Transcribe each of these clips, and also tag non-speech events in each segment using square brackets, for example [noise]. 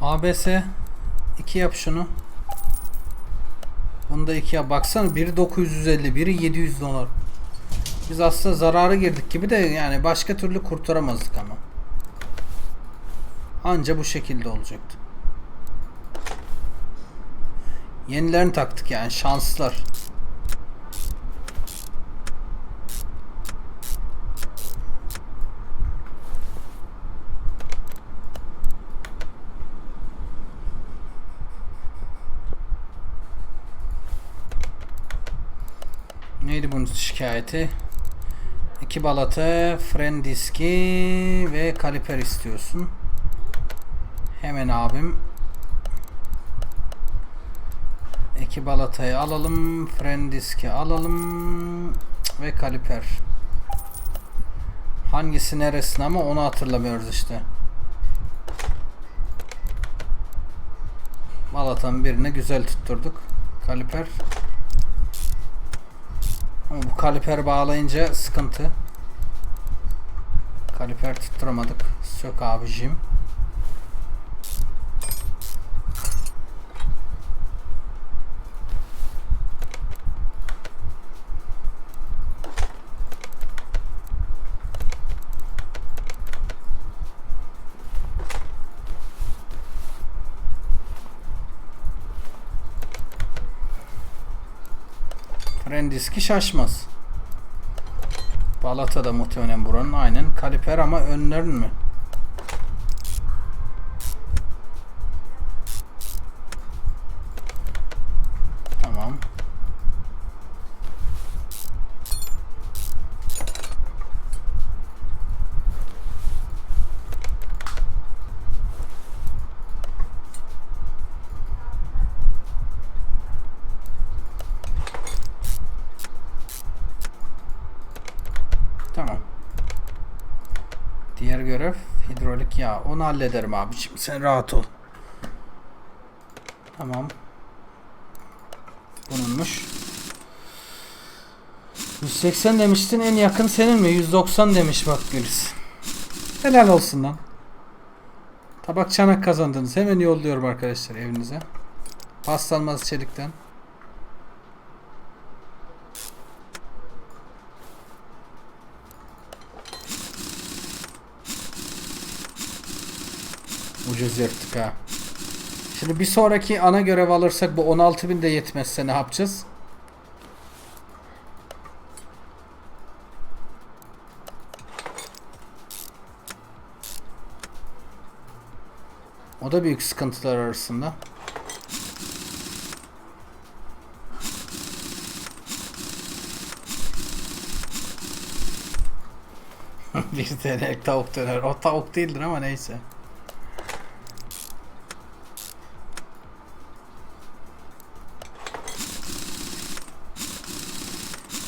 ABS 2 yap şunu. Bunda 2 yap. Baksana biri 950, biri 700 dolar. Biz aslında zarara girdik gibi de yani başka türlü kurtaramazdık ama. Anca bu şekilde olacaktı. Yenilerini taktık yani şanslar. Neydi bunun şikayeti? İki balata, fren diski ve kaliper istiyorsun. Hemen abim. İki balatayı alalım, fren diski alalım ve kaliper. Hangisi neresine ama onu hatırlamıyoruz işte. Balatanın birini güzel tutturduk. Kaliper. Ama bu kaliper bağlayınca sıkıntı. Kaliper tutturamadık. Sök abicim. Fren diski şaşmaz. Balata da muhtemelen buranın aynen. Kaliper ama önlerin mi? Yağ. Onu hallederim abiciğim. Sen rahat ol. Tamam. Bununmuş. 180 demiştin en yakın senin mi? 190 demiş bak Güliz. Helal olsun lan. Tabak çanak kazandınız. Hemen yolluyorum arkadaşlar evinize. Paslanmaz çelikten. Ucuz yırttık ha. Şimdi bir sonraki ana görev alırsak bu 16.000 de yetmezse ne yapacağız? O da büyük sıkıntılar arasında. [laughs] bir tane tavuk döner. O tavuk değildir ama neyse.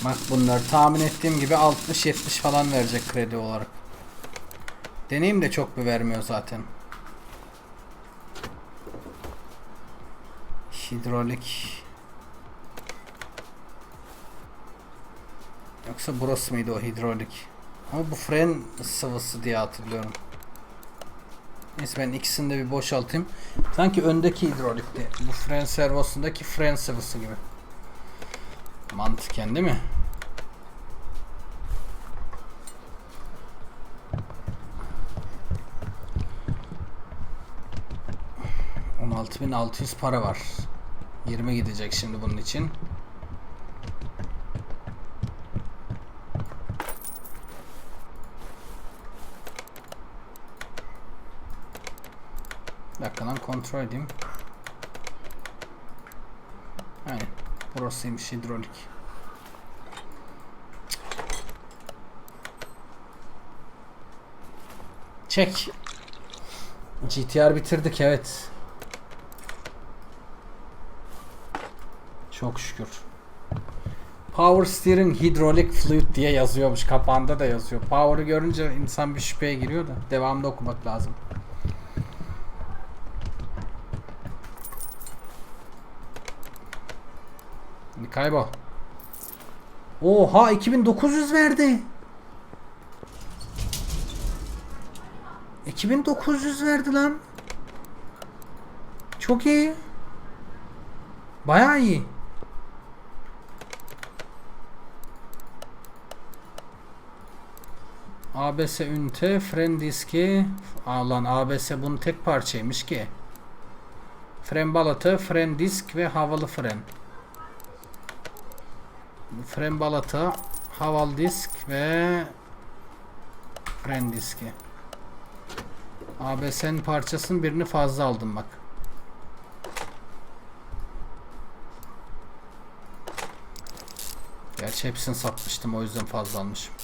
Bak bunlar tahmin ettiğim gibi 60-70 falan verecek kredi olarak. Deneyim de çok bir vermiyor zaten. Hidrolik. Yoksa burası mıydı o hidrolik? Ama bu fren sıvısı diye hatırlıyorum. Neyse ben ikisini de bir boşaltayım. Sanki öndeki hidrolikti. Bu fren servosundaki fren sıvısı gibi. Mantıken değil mi? %16.600 para var. 20 gidecek şimdi bunun için. Bir dakika lan kontrol edeyim. Aynen. Burasıymış hidrolik. Çek. GTR bitirdik evet. Çok şükür. Power steering hydraulic fluid diye yazıyormuş. Kapağında da yazıyor. Power'ı görünce insan bir şüpheye giriyor da devamlı okumak lazım. Kaybol. Oha 2900 verdi. 2900 verdi lan. Çok iyi. Bayağı iyi. ABS ünite, fren diski. Aa lan ABS bunun tek parçaymış ki. Fren balatı, fren disk ve havalı fren. Fren balatı, havalı disk ve fren diski. ABS'nin parçasının birini fazla aldım bak. Gerçi hepsini satmıştım o yüzden fazla almışım.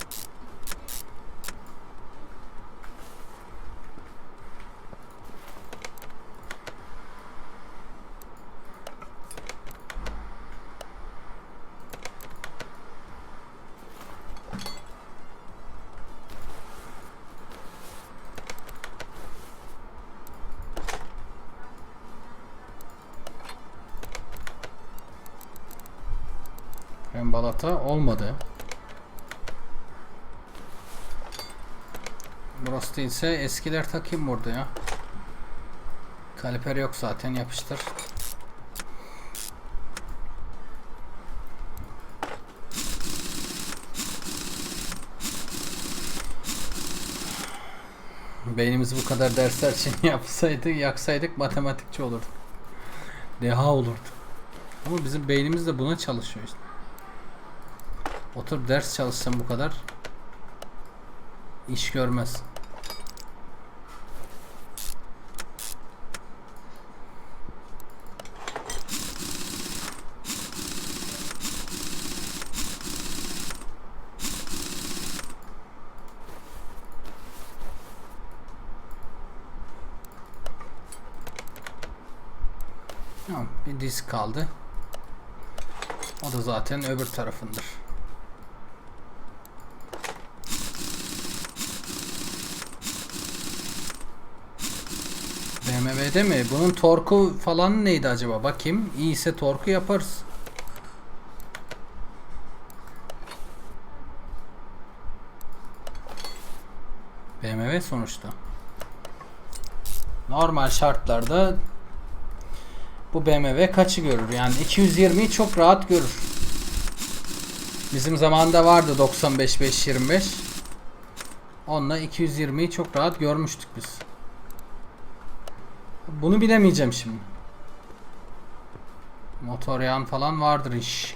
Balata olmadı. Burası değilse eskiler takayım burada ya. Kaliper yok zaten yapıştır. Beynimiz bu kadar dersler için [laughs] yapsaydı, yaksaydık matematikçi olurduk. Deha olurdu. Ama bizim beynimiz de buna çalışıyor işte. Oturup ders çalışsam bu kadar iş görmez. Tamam, bir disk kaldı. O da zaten öbür tarafındır. BMW'de mi? Bunun torku falan neydi acaba? Bakayım. İyiyse torku yaparız. BMW sonuçta. Normal şartlarda bu BMW kaçı görür? Yani 220'yi çok rahat görür. Bizim zamanında vardı 95 525. Onunla 220'yi çok rahat görmüştük biz. Bunu bilemeyeceğim şimdi. Motor yağın falan vardır iş.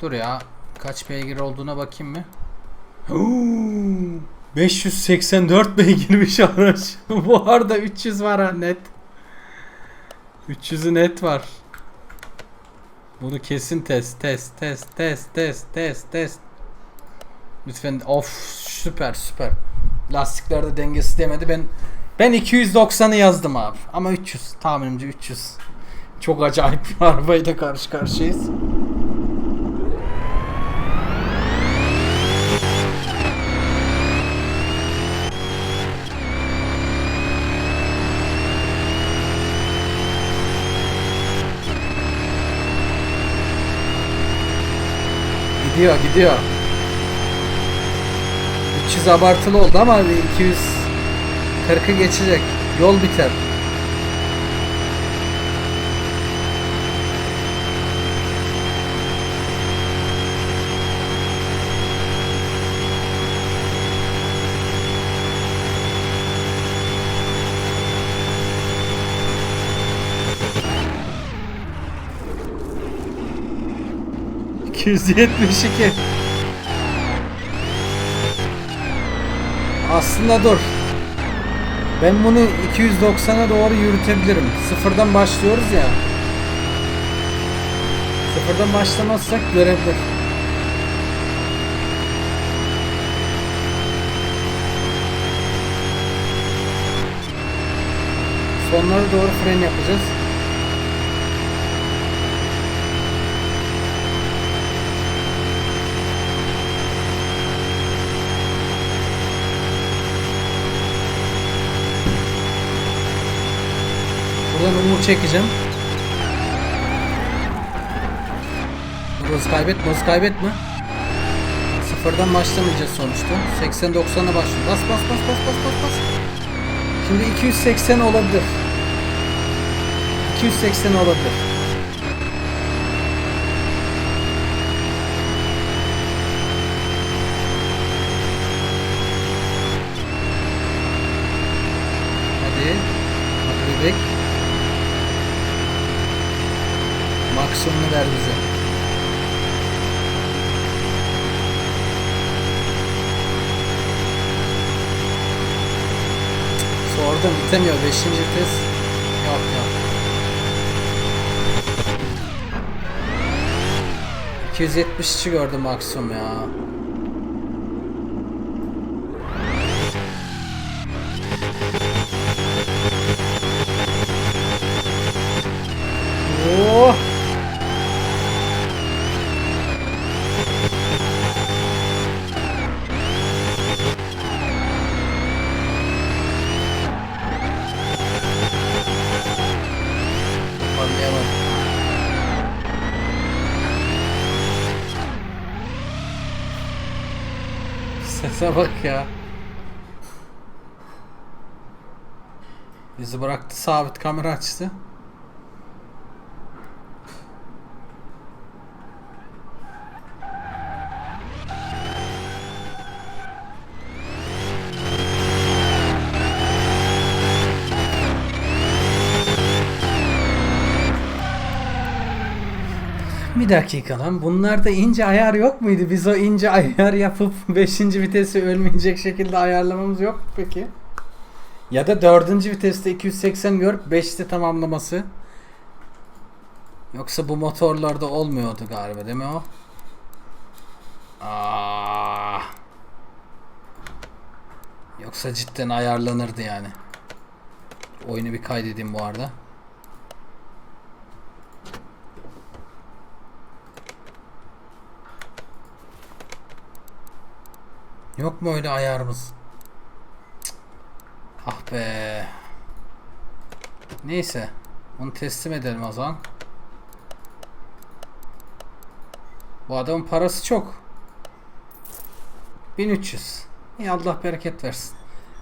Dur ya. Kaç beygir olduğuna bakayım mı? 584 beygirmiş araç. Bu arada 300 var ha net. 300'ü net var. Bunu kesin test test test test test test test. Lütfen of süper süper. Lastiklerde dengesi demedi. Ben ben 290'ı yazdım abi. Ama 300. Tahminimce 300. Çok acayip bir [laughs] arabayla karşı karşıyayız. Gidiyor gidiyor. 300 abartılı oldu ama 200 40'ı geçecek. Yol biter. ...272... Aslında dur. Ben bunu 290'a doğru yürütebilirim. Sıfırdan başlıyoruz ya. Sıfırdan başlamazsak görebilir. Sonlara doğru fren yapacağız. Buradan umur çekeceğim. Hız kaybetme, hız kaybetme. Sıfırdan başlamayacağız sonuçta. 80-90'a başlıyor. Bas bas bas bas bas bas bas. Şimdi 280 olabilir. 280 olabilir. Sordum bitemiyor. Beşinci vites. Yok yok. 273 gördüm maksimum ya. Oh! Sese bak ya. Bizi bıraktı sabit kamera açtı. Dakika lan. Bunlarda ince ayar yok muydu? Biz o ince ayar yapıp [laughs] 5. vitesi ölmeyecek şekilde ayarlamamız yok peki? Ya da 4. viteste 280 görüp 5'te tamamlaması. Yoksa bu motorlarda olmuyordu galiba değil mi o? Aa. Yoksa cidden ayarlanırdı yani. Oyunu bir kaydedeyim bu arada. Yok mu öyle ayarımız? Cık. Ah be. Neyse. Onu teslim edelim o zaman. Bu adamın parası çok. 1300. İyi Allah bereket versin.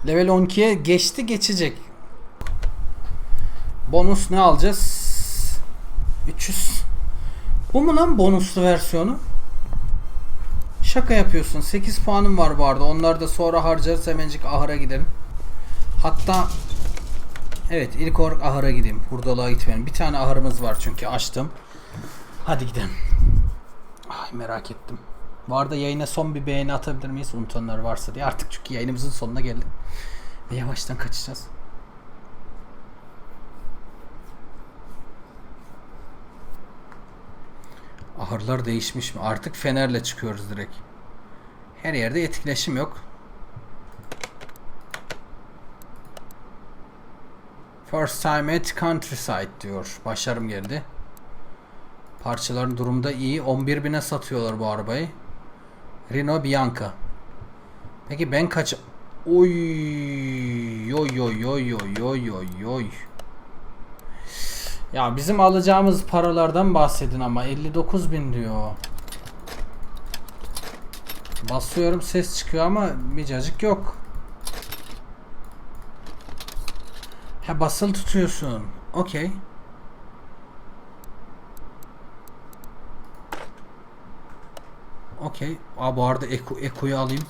Level 12'ye geçti geçecek. Bonus ne alacağız? 300. Bu mu lan bonuslu versiyonu? Şaka yapıyorsun. 8 puanım var bu arada. Onları da sonra harcarız. Hemencik ahıra gidelim. Hatta evet ilk olarak ahıra gideyim. Hurdalığa gitmeyelim. Bir tane ahırımız var çünkü açtım. Hadi gidelim. Ay merak ettim. Bu arada yayına son bir beğeni atabilir miyiz? Unutanlar varsa diye. Artık çünkü yayınımızın sonuna geldik. Ve yavaştan kaçacağız. Ahırlar değişmiş mi? Artık fenerle çıkıyoruz direkt. Her yerde etkileşim yok. First time at countryside diyor. Başarım geldi. Parçaların durumda iyi. 11 bine satıyorlar bu arabayı. Renault Bianca. Peki ben kaç... Oy oy oy oy oy oy oy oy. Ya bizim alacağımız paralardan bahsedin ama 59 bin diyor. Basıyorum ses çıkıyor ama bir cacık yok. Ha basılı tutuyorsun. Okey. Okey. Aa bu arada Eko, Eko'yu alayım.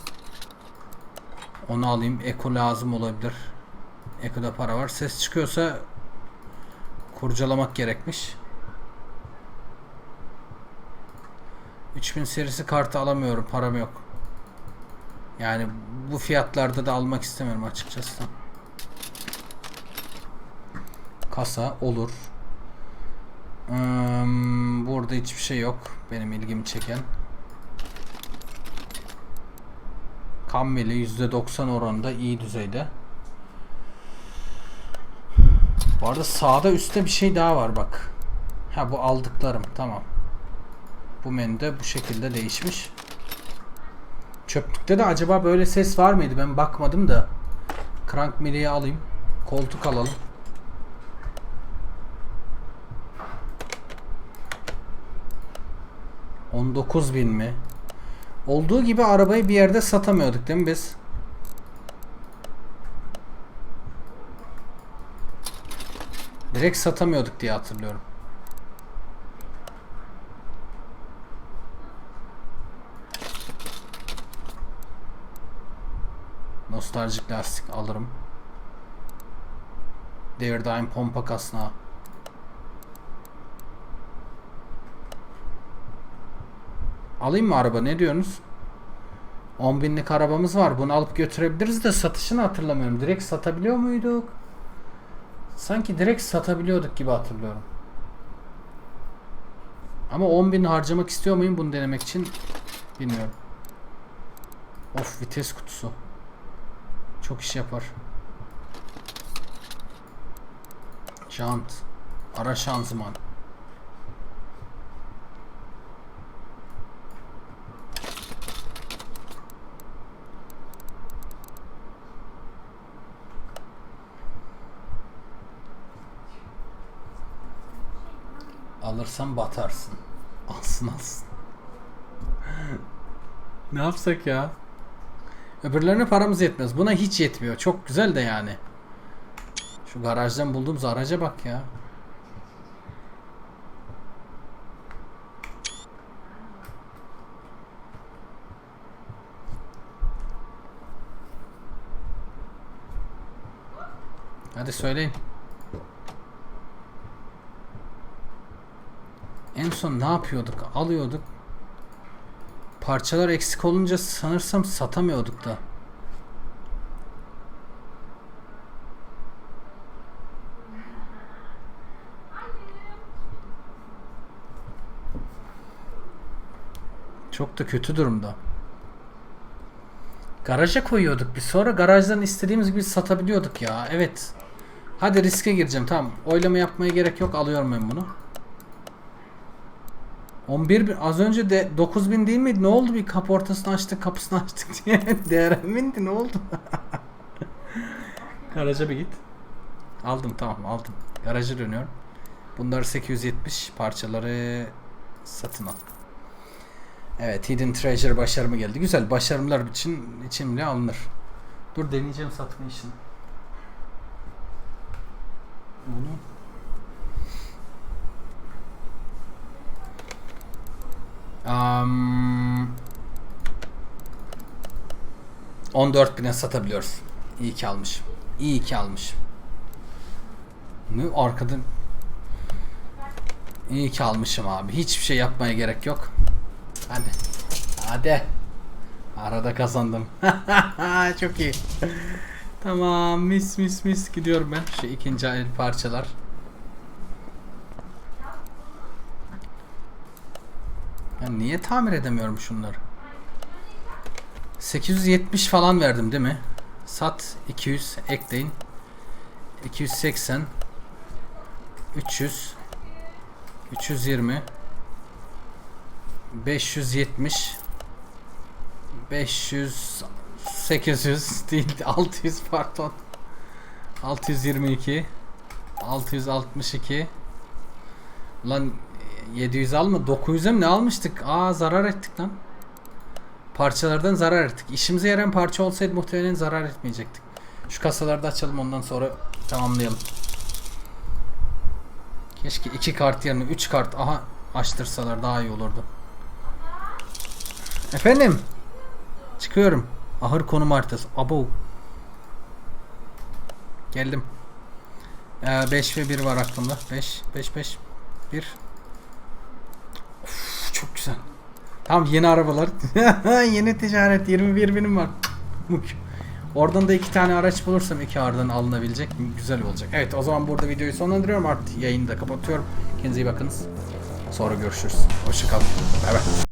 Onu alayım. Eko lazım olabilir. Eko'da para var. Ses çıkıyorsa kurcalamak gerekmiş. 3000 serisi kartı alamıyorum. Param yok. Yani bu fiyatlarda da almak istemiyorum açıkçası. Kasa olur. Hmm, burada hiçbir şey yok. Benim ilgimi çeken. Kammeli %90 oranında iyi düzeyde. Bu arada sağda üstte bir şey daha var bak. Ha bu aldıklarım tamam. Bu menüde bu şekilde değişmiş. Çöplükte de acaba böyle ses var mıydı? Ben bakmadım da. Crank miliyi alayım. Koltuk alalım. ...19 bin mi? Olduğu gibi arabayı bir yerde satamıyorduk değil mi biz? Direkt satamıyorduk diye hatırlıyorum. Nostaljik lastik alırım. Devirdaim pompa kasnağı. Alayım mı araba ne diyorsunuz? 10 binlik arabamız var. Bunu alıp götürebiliriz de satışını hatırlamıyorum. Direkt satabiliyor muyduk? Sanki direkt satabiliyorduk gibi hatırlıyorum. Ama 10 bin harcamak istiyor muyum bunu denemek için? Bilmiyorum. Of vites kutusu. Çok iş yapar. Jant. Ara şanzıman. Alırsan batarsın. Alsın alsın. [laughs] ne yapsak ya? Öbürlerine paramız yetmez. Buna hiç yetmiyor. Çok güzel de yani. Şu garajdan bulduğumuz araca bak ya. Hadi söyleyin. En son ne yapıyorduk? Alıyorduk. Parçalar eksik olunca sanırsam satamıyorduk da. Çok da kötü durumda. Garaja koyuyorduk biz. Sonra garajdan istediğimiz gibi satabiliyorduk ya. Evet. Hadi riske gireceğim. Tamam. Oylama yapmaya gerek yok. Alıyorum ben bunu. 11 bin, az önce de 9000 değil miydi? Ne oldu bir kapı ortasını açtık, kapısını açtık diye. [laughs] DRM indi ne oldu? [laughs] Garaja bir git. Aldım tamam aldım. Garaja dönüyorum. Bunlar 870 parçaları satın al. Evet Hidden Treasure başarımı geldi. Güzel başarımlar için bile alınır. Dur deneyeceğim satma işini. Bunu Um, 14 bine satabiliyoruz. İyi ki almış. İyi ki almış. Ne arkadan İyi ki almışım abi. Hiçbir şey yapmaya gerek yok. Hadi. Hadi. Arada kazandım. [laughs] Çok iyi. tamam mis mis mis gidiyorum ben. Şu ikinci el parçalar. Ya niye tamir edemiyorum şunları? 870 falan verdim değil mi? Sat 200 ekleyin. 280 300 320 570 500 800 değil 600 pardon 622 662 Lan 700 alma 900'e mi ne almıştık? Aa zarar ettik lan. Parçalardan zarar ettik. İşimize yarayan parça olsaydı muhtemelen zarar etmeyecektik. Şu kasaları da açalım ondan sonra tamamlayalım. Keşke iki kart yerine 3 kart aha açtırsalar daha iyi olurdu. Efendim. Çıkıyorum. Ahır konum haritası. Abo. Geldim. 5 ve 1 var aklımda. 5 5 5 1 Of, çok güzel. Tamam yeni arabalar. [laughs] yeni ticaret 21 binim var. Oradan da iki tane araç bulursam iki aradan alınabilecek güzel olacak. Evet o zaman burada videoyu sonlandırıyorum artık yayını da kapatıyorum. Kendinize iyi bakınız. Sonra görüşürüz. Hoşçakalın. Bay bay.